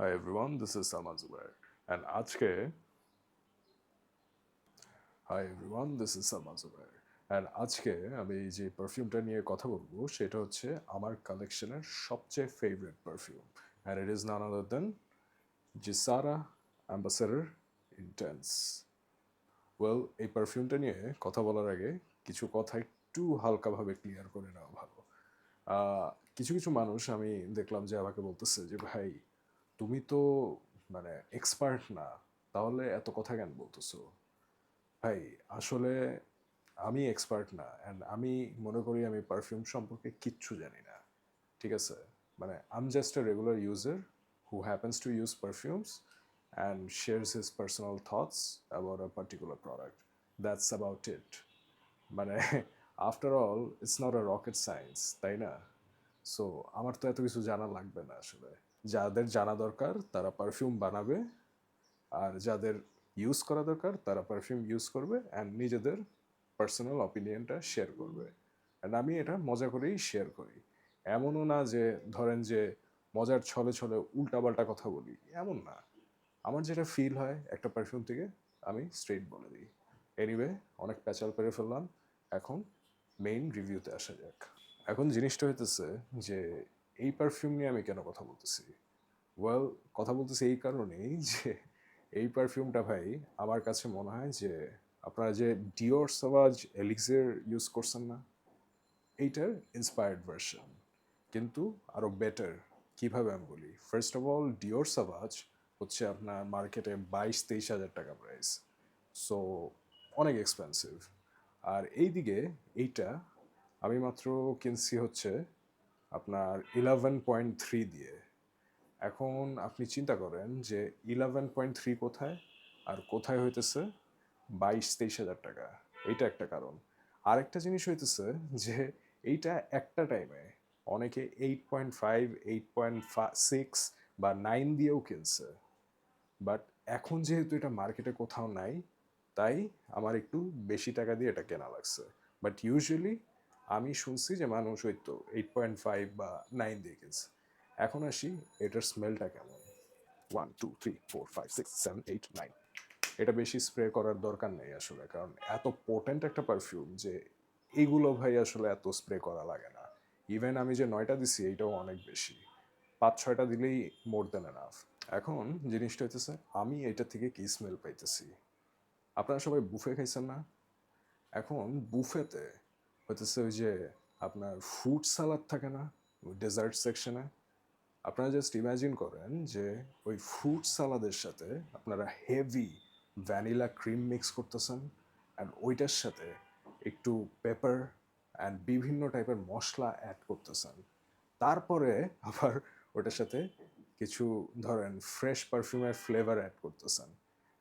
Hi everyone, this is Salman Zubair. And আজকে Hi everyone, this is Salman Zubair. And আজকে আমি যে পারফিউমটা নিয়ে কথা বলব সেটা হচ্ছে আমার কালেকশনের সবচেয়ে favourite perfume and it is none other than জিসারা ambassador intense well এই পারফিউমটা নিয়ে কথা বলার আগে কিছু কথা একটু হালকাভাবে ক্লিয়ার করে নেওয়া ভালো। কিছু কিছু মানুষ আমি দেখলাম যে আমাকে বলতেছে যে ভাই তুমি তো মানে এক্সপার্ট না, তাহলে এত কথা কেন বলতেছো? ভাই, আসলে আমি এক্সপার্ট না অ্যান্ড আমি মনে করি আমি পারফিউম সম্পর্কে কিচ্ছু জানি না, ঠিক আছে? মানে আম just a regular user who happens to use perfumes and shares his personal thoughts about a particular product that's about it মানে after all it's not a rocket science তাই না? সো আমার তো এত কিছু জানা লাগবে না আসলে। যাদের জানা দরকার তারা পারফিউম বানাবে। আর যাদের ইউজ করা দরকার তারা পারফিউম ইউজ করবে অ্যান্ড নিজেদের পার্সোনাল অপিনিয়নটা শেয়ার করবে। অ্যান্ড আমি এটা মজা করেই শেয়ার করি। এমনও না যে ধরেন যে মজার ছলে ছলে উল্টাপাল্টা কথা বলি, এমন না। আমার যেটা ফিল হয় একটা পারফিউম থেকে আমি স্ট্রেট বলে দিই। এনিওয়ে অনেক প্যাচাল পেরে ফেললাম। এখন মেইন রিভিউতে আসা যাক। এখন জিনিসটা হইতেছে যে এই পারফিউম নিয়ে আমি কেন কথা বলতেছি? ওয়েল কথা বলতেছি এই কারণেই যে এই পারফিউমটা ভাই আমার কাছে মনে হয় যে আপনারা যে ডিওর সাভাজ এলিক্সের ইউজ করছেন না, এইটার ইন্সপায়ার্ড ভার্সন কিন্তু আরও বেটার কীভাবে আমি বলি? First of all Dior Sauvage হচ্ছে আপনার মার্কেটে বাইশ, তেইশ হাজার টাকা প্রাইস সো অনেক এক্সপেন্সিভ আর এইদিকে এইটা আমি মাত্র কিনছি হচ্ছে আপনার ইলেভেন পয়েন্ট থ্রি দিয়ে। এখন আপনি চিন্তা করেন যে ইলেভেন পয়েন্ট থ্রি কোথায়? আর কোথায় হইতেছে? বাইশ তেইশ হাজার টাকা। এইটা একটা কারণ। আরেকটা জিনিস হইতেছে যে এইটা একটা টাইমে অনেকে eight point five eight point six বা নাইন দিয়েও কিনছে। বাট এখন যেহেতু এটা মার্কেটে কোথাও নাই, তাই আমার একটু বেশি টাকা দিয়ে এটা কেনা লাগছে। বাট ইউজুয়ালি আমি শুনছি যে মানুষ ওই তো এইট পয়েন্ট ফাইভ বা নাইন দিয়ে কিনছে এখন আসি, এটার স্মেলটা কেমন? One two three four five six seven eight nine এটা বেশি স্প্রে করার দরকার নেই আসলে, কারণ এত পোটেন্ট একটা পারফিউম যে এইগুলো ভাই আসলে এত স্প্রে করা লাগে না। ইভেন আমি যে নয়টা দিছি এইটাও অনেক বেশি। পাঁচ, ছয়টা দিলেই মোর দেন এনাফ এখন জিনিসটা হইতেছে, আমি এটা থেকে কি স্মেল পাইতেছি? আপনারা সবাই বুফে খাইছেন না? এখন বুফেতে হইতেছে ওই যে আপনার ফ্রুট সালাদ থাকে না, ওই ডেজার্ট সেকশনে আপনারা জাস্ট ইমাজিন করেন যে ওই ফ্রুট সালাদের সাথে আপনারা হেভি ভ্যানিলা ক্রিম মিক্স করতেছেন অ্যান্ড ওইটার সাথে একটু পেপার অ্যান্ড বিভিন্ন টাইপের মশলা অ্যাড করতেছেন। তারপরে আবার ওটার সাথে কিছু ধরেন ফ্রেশ পারফিউমের ফ্লেভার অ্যাড করতেছেন।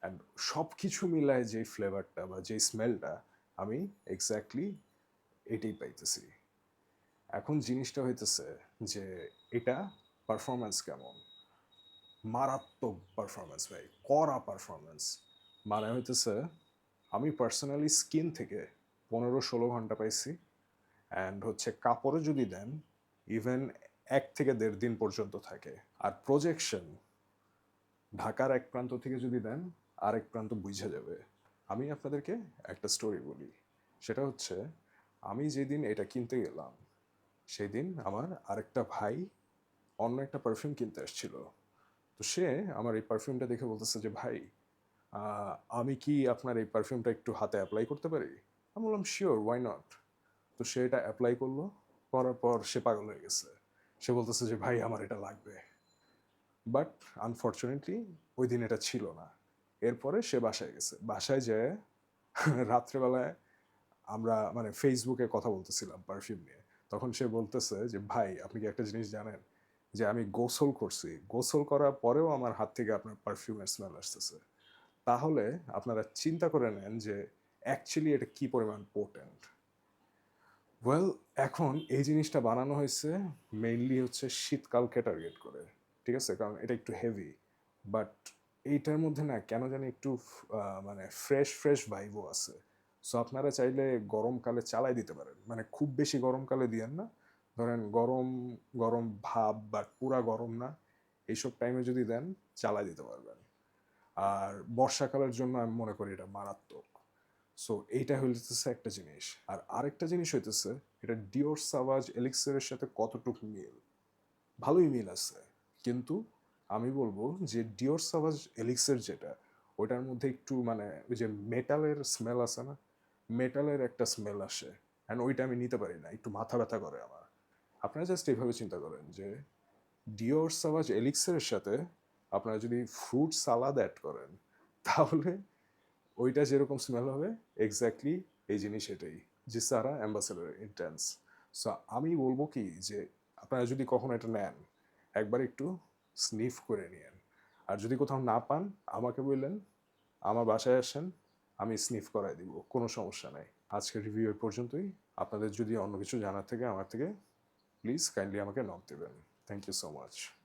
অ্যান্ড সব কিছু মিলায় যেই ফ্লেভারটা বা যেই স্মেলটা আমি এক্স্যাক্টলি এটাই পাইতেছি। এখন জিনিসটা হইতেছে যে এটা পারফরমেন্স কেমন? মারাত্মক পারফরমেন্স ভাই, কড়া পারফরমেন্স মানে হইতেছে, আমি পার্সোনালি স্কিন থেকে পনেরো ষোলো ঘণ্টা পাইছি অ্যান্ড হচ্ছে কাপড়ে যদি দেন ইভেন এক থেকে দেড় দিন পর্যন্ত থাকে। আর প্রজেকশন ঢাকার এক প্রান্ত থেকে যদি দেন, আরেক প্রান্ত বুঝে যাবে। আমি আপনাদেরকে একটা স্টোরি বলি। সেটা হচ্ছে আমি যেদিন এটা কিনতে গেলাম, সেদিন আমার আরেকটা ভাই অন্য একটা পারফিউম কিনতে আসছিল তো সে আমার এই পারফিউমটা দেখে বলতেছে যে, ভাই আমি কি আপনার এই পারফিউমটা একটু হাতে অ্যাপ্লাই করতে পারি? আমি বললাম শিওর ওয়াই নট তো সে এটা অ্যাপ্লাই করল, করার পর সে পাগল হয়ে গেছে। সে বলতেছে যে, ভাই, আমার এটা লাগবে। বাট আনফর্চুনেটলি ওই দিন এটা ছিল না। এরপরে সে বাসায় গেছে। বাসায় যেয়ে রাত্রেবেলায় আমরা মানে ফেসবুকে কথা বলতেছিলাম পারফিউম নিয়ে। তখন সে বলতেছে যে, ভাই, আপনি কি একটা জিনিস জানেন? যে আমি গোসল করছি। গোসল করার পরেও আমার হাত থেকে আপনার পারফিউমের স্মেল আসতেছে। তাহলে আপনারা চিন্তা করে নেন যে অ্যাকচুয়ালি এটা কি পরিমাণ পোটেন্ট ওয়েল এখন এই জিনিসটা বানানো হয়েছে মেইনলি হচ্ছে শীতকালকে টার্গেট করে। ঠিক আছে? কারণ এটা একটু হেভি বাট এইটার মধ্যে না কেন জানি একটু মানে ফ্রেশ ফ্রেশ ভাইবও আছে। সো আপনারা চাইলে গরমকালে চালাই দিতে পারেন। মানে খুব বেশি গরমকালে দিয়েন না। ধরেন গরম গরম ভাব বাট পুরা গরম না, এইসব টাইমে যদি দেন, চালাই দিতে পারবেন। আর বর্ষাকালের জন্য আমি মনে করি এটা মারাত্মক। সো এইটা হইতেছে একটা জিনিস। আর আরেকটা জিনিস হইতেছে, এটা ডিওর সাভাজ এলিক্সারের সাথে কতটুকু মিল? ভালোই মিল আছে। কিন্তু আমি বলব যে ডিওর সাভাজ এলিক্সের যেটা ওটার মধ্যে একটু মানে ওই যে মেটালের স্মেল আছে না মেটালের একটা স্মেল আসে অ্যান্ড ওইটা আমি নিতে পারি না, একটু মাথা ব্যথা করে আমার। আপনারা জাস্ট এইভাবে চিন্তা করেন যে ডিওর সাভাজ এলিক্সের সাথে আপনারা যদি ফ্রুট সালাদ অ্যাড করেন, তাহলে ওইটা যেরকম স্মেল হবে এক্স্যাক্টলি এই জিনিস এটাই, যে সারা অ্যাম্বাসেডার ইন্টেন্স সো আমি বলব কি যে, আপনারা যদি কখনো এটা নেন, একবার একটু স্নিফ করে নিয়েন। আর যদি কোথাও না পান, আমাকে বললেন, আমার বাসায় আসেন আমি স্নিফ করাই দিব, কোনো সমস্যা নাই। আজকের রিভিউ পর্যন্তই। আপনাদের যদি অন্য কিছু জানার থেকে, আমার থেকে প্লিজ কাইন্ডলি আমাকে নক দেবেন। Thank you so much